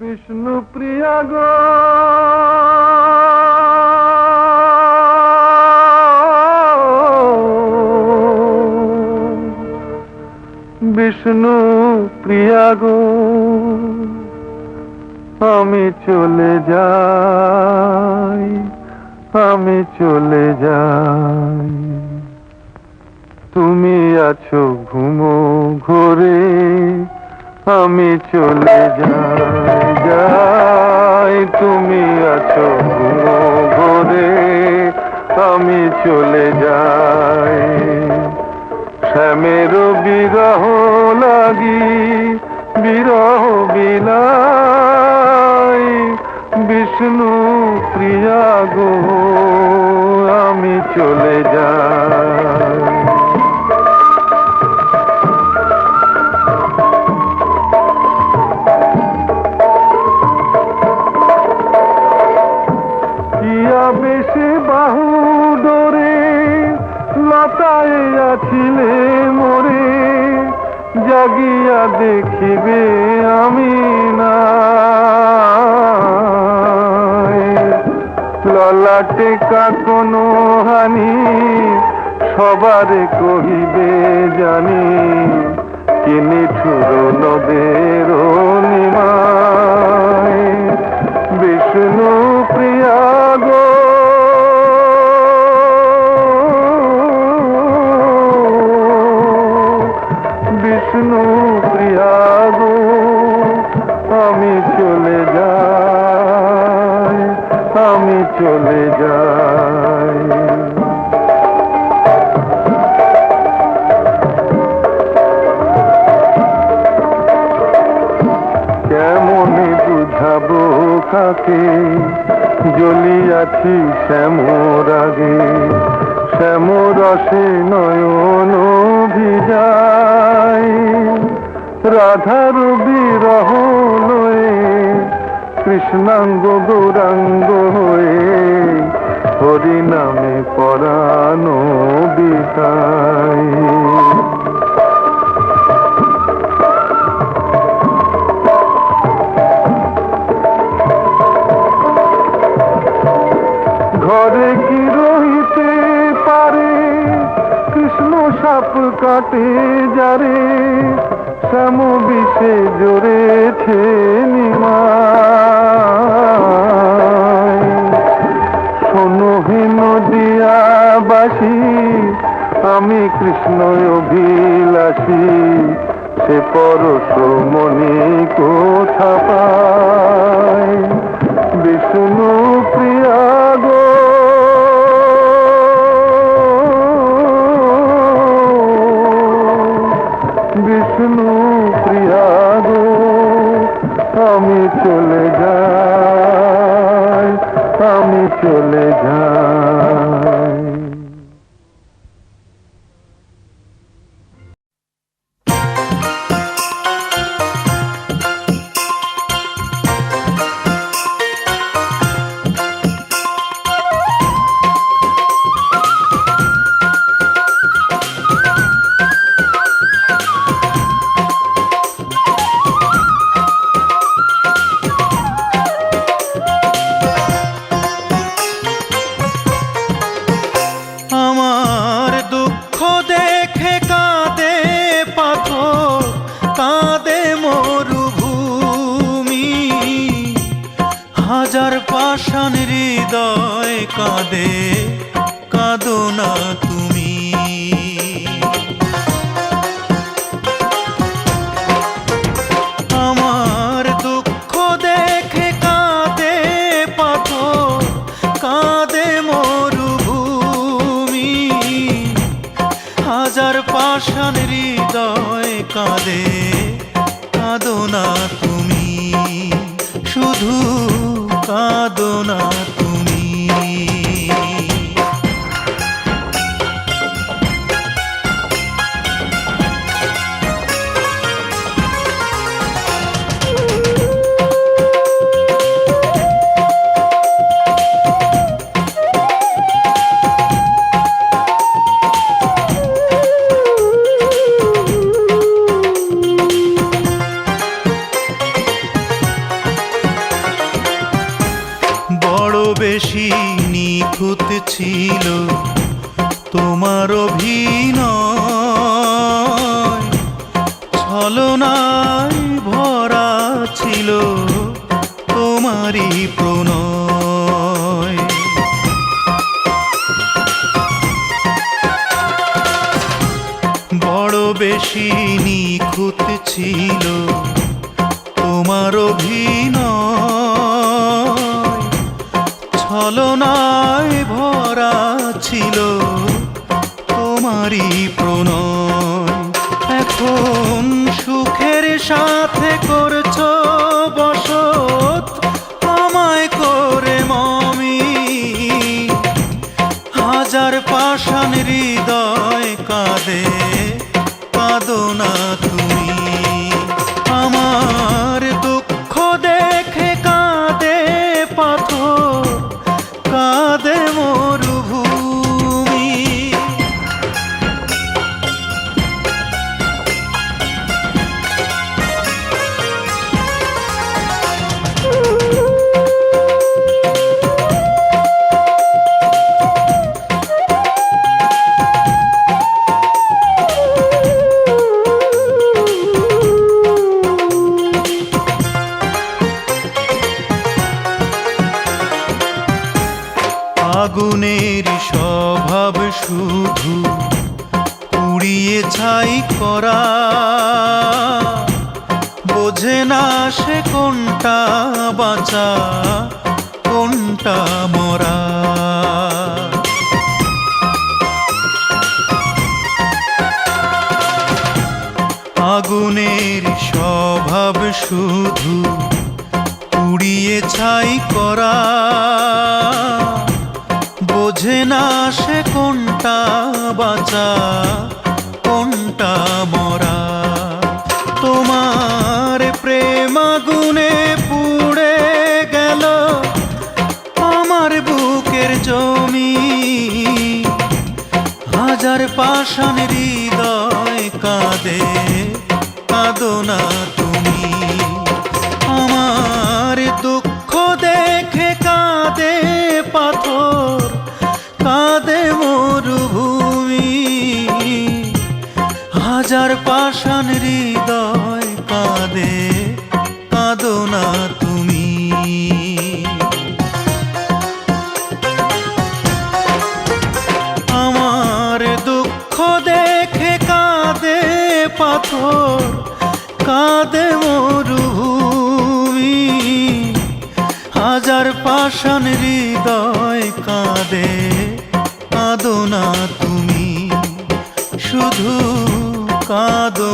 বিষ্ণু প্রিয়া গো। বিষ্ণু প্রিয়া গো, আমি চলে যাই, আমি চলে যাই। তুমি আছো ঘুমো ঘোরে, আমি চলে যাই। যাই, তুমি আছো ঘুমো আমি চলে যাই। শ্যামের বিরহ লাগি, বিরহ বিলাই বিষ্ণু প্রিয়া গো, আমি চলে যাই। দেখিবে আমি না ললাটে কোনো হানি সবার কহিবে জানি কিনি ঠুর নদের নিমায় চলে যায়। কেমনে বুঝাবো কাকে? জ্বলিয়াছি শ্যামর আগে। শ্যামরসে নয়ন ভিজাই রাধার বিরহ লয়ে কৃষ্ণাঙ্গ গৌরাঙ্গ হয়ে হরি নামে পরানো বিতাই ঘরে কি রহিতে পারে? কৃষ্ণ সাপ কাটে যারে শ্যাম বিষে জোরেছে নিমায় আমি কৃষ্ণ অভিলাষী, সে পরশ মনে কোথা পায়? বিষ্ণু প্রিয়া গো। বিষ্ণু প্রিয়া গো, আমি চলে যাই, আমি চলে যাই। কাঁদে, কাঁদো না তুমি। আমার দুঃখ দেখে কাঁদে পাথর, কাঁদে মরুভূমি। হাজার পাষাণ হৃদয় কাঁদে তোমার অভিনয়। ছলনায় ভরা ছিল তোমারই প্রণয়। বড় বেশি নিখুঁত ছিল তোমার অভিনয়। ছলনায় তোমারই প্রণয়। এখন সুখের সাথে করছ ছাই করা। বোঝে না সে কোনটা বাঁচা, কোনটা মরা। আগুনের স্বভাব শুধু পুড়িয়ে ছাই করা। বোঝে না সে কোনটা বাঁচা মরা। তোমার প্রেম আগুনে পুড়ে গেল আমার বুকের জমি। হাজার পাষাণ হৃদয় কাঁদে, কাঁদো না তুমি। হৃদয় কাঁদে, কাঁদো না তুমি। আমার দুঃখ দেখে কাঁদে পাথর, কাঁদে মরুভূমি। হাজার পাষাণ হৃদয় কাঁদে, কাঁদো না তুমি। শুধু কাঁদো